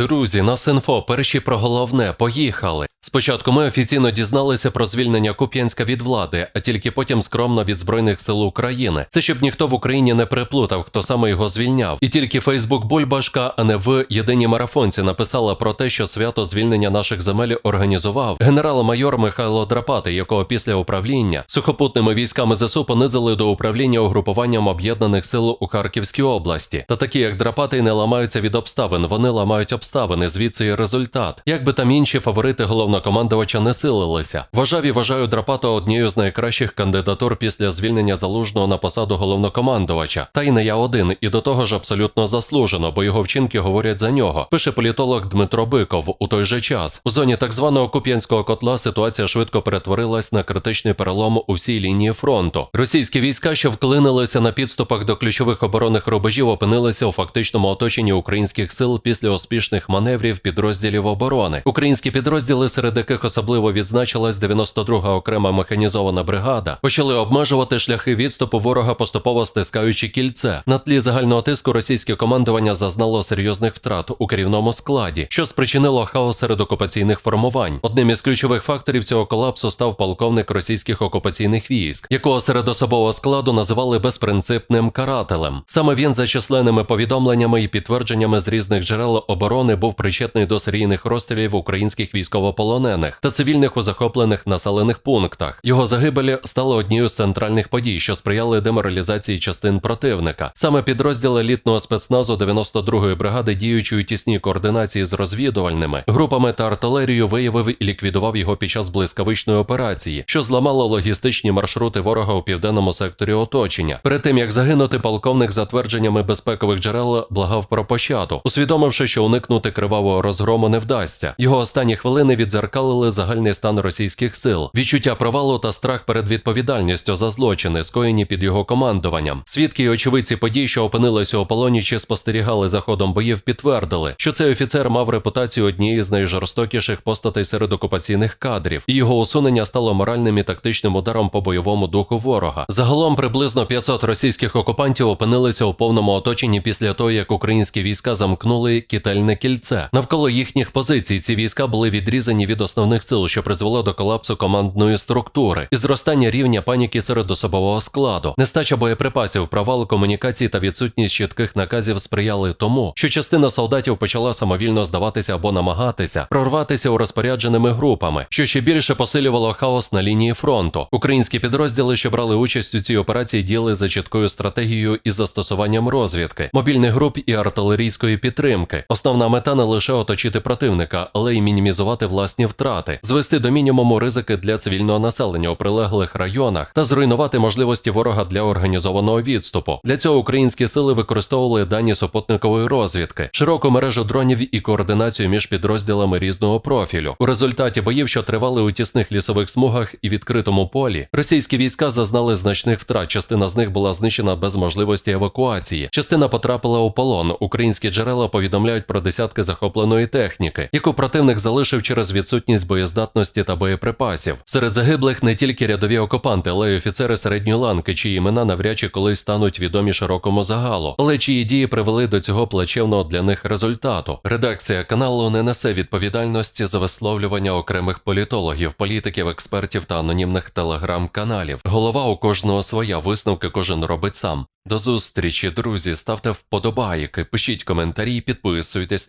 Друзі, нас інфо, перші про головне, поїхали. Спочатку ми офіційно дізналися про звільнення Куп'янська від влади, а тільки потім скромно від Збройних сил України. Це щоб ніхто в Україні не приплутав, хто саме його звільняв. І тільки Фейсбук Бульбашка, а не в єдиній марафонці написала про те, що свято звільнення наших земель організував генерал-майор Михайло Драпати, якого після управління сухопутними військами ЗСУ понизили до управління угрупуванням об'єднаних сил у Харківській області. Та такі, як Драпатий, не ламаються від обставин, вони ламають обставини, звідси і результат. Як би там інші фаворити головнокомандувача не силилися. Вважав і вважаю Драпата однією з найкращих кандидатур після звільнення залужного на посаду головнокомандувача. Та й не я один, і до того ж абсолютно заслужено, бо його вчинки говорять за нього. Пише політолог Дмитро Биков. У той же час у зоні так званого Куп'янського котла ситуація швидко перетворилась на критичний перелом у всій лінії фронту. Російські війська, що вклинилися на підступах до ключових оборонних рубежів, опинилися у фактичному оточенні українських сил після успішних маневрів підрозділів оборони. Українські підрозділи, серед яких особливо відзначилась 92-га окрема механізована бригада, почали обмежувати шляхи відступу ворога, поступово стискаючи кільце. На тлі загального тиску російське командування зазнало серйозних втрат у керівному складі, що спричинило хаос серед окупаційних формувань. Одним із ключових факторів цього колапсу став полковник російських окупаційних військ, якого серед особового складу називали безпринципним карателем. Саме він за численними повідомленнями і підтвердженнями з різних джерел оборони був причетний до серійних розстрілів українських військовополонених та цивільних у захоплених населених пунктах. Його загибель стала однією з центральних подій, що сприяли деморалізації частин противника. Саме підрозділ елітного спецназу 92-ї бригади, діючи у тісній координації з розвідувальними групами та артилерією, виявив і ліквідував його під час блискавичної операції, що зламало логістичні маршрути ворога у південному секторі оточення. Перед тим як загинути, полковник за твердженнями безпекових джерел благав про пощаду, усвідомивши, що уникнути кривавого розгрому не вдасться. Його останні хвилини відзеркалили загальний стан російських сил, відчуття провалу та страх перед відповідальністю за злочини, скоєні під його командуванням. Свідки і очевидці подій, що опинилися у полоні чи спостерігали за ходом боїв, підтвердили, що цей офіцер мав репутацію однієї з найжорстокіших постатей серед окупаційних кадрів, і його усунення стало моральним і тактичним ударом по бойовому духу ворога. Загалом приблизно 500 російських окупантів опинилися у повному оточенні після того, як українські війська замкнули кітельне кільце. Навколо їхніх позицій ці війська були відрізані від основних сил, що призвело до колапсу командної структури і зростання рівня паніки серед особового складу. Нестача боєприпасів, провал комунікації та відсутність чітких наказів сприяли тому, що частина солдатів почала самовільно здаватися або намагатися прорватися у розпорядженими групами, що ще більше посилювало хаос на лінії фронту. Українські підрозділи, що брали участь у цій операції, діяли за чіткою стратегією із застосуванням розвідки, мобільних груп і артилерійської підтримки. Основна мета не лише оточити противника, але й мінімізувати власні втрати, звести до мінімуму ризики для цивільного населення у прилеглих районах та зруйнувати можливості ворога для організованого відступу. Для цього українські сили використовували дані супутникової розвідки, широку мережу дронів і координацію між підрозділами різного профілю. У результаті боїв, що тривали у тісних лісових смугах і відкритому полі, російські війська зазнали значних втрат. Частина з них була знищена без можливості евакуації. Частина потрапила у полон. Українські джерела повідомляють про десятки захопленої техніки, яку противник залишив через відсутність боєздатності та боєприпасів. Серед загиблих не тільки рядові окупанти, але й офіцери середньої ланки, чиї імена навряд чи колись стануть відомі широкому загалу, але чиї дії привели до цього плачевного для них результату. Редакція каналу не несе відповідальності за висловлювання окремих політологів, політиків, експертів та анонімних телеграм-каналів. Голова у кожного своя висновки кожен робить сам. До зустрічі, друзі. Ставте вподобайки, пишіть коментарі, підписуйтесь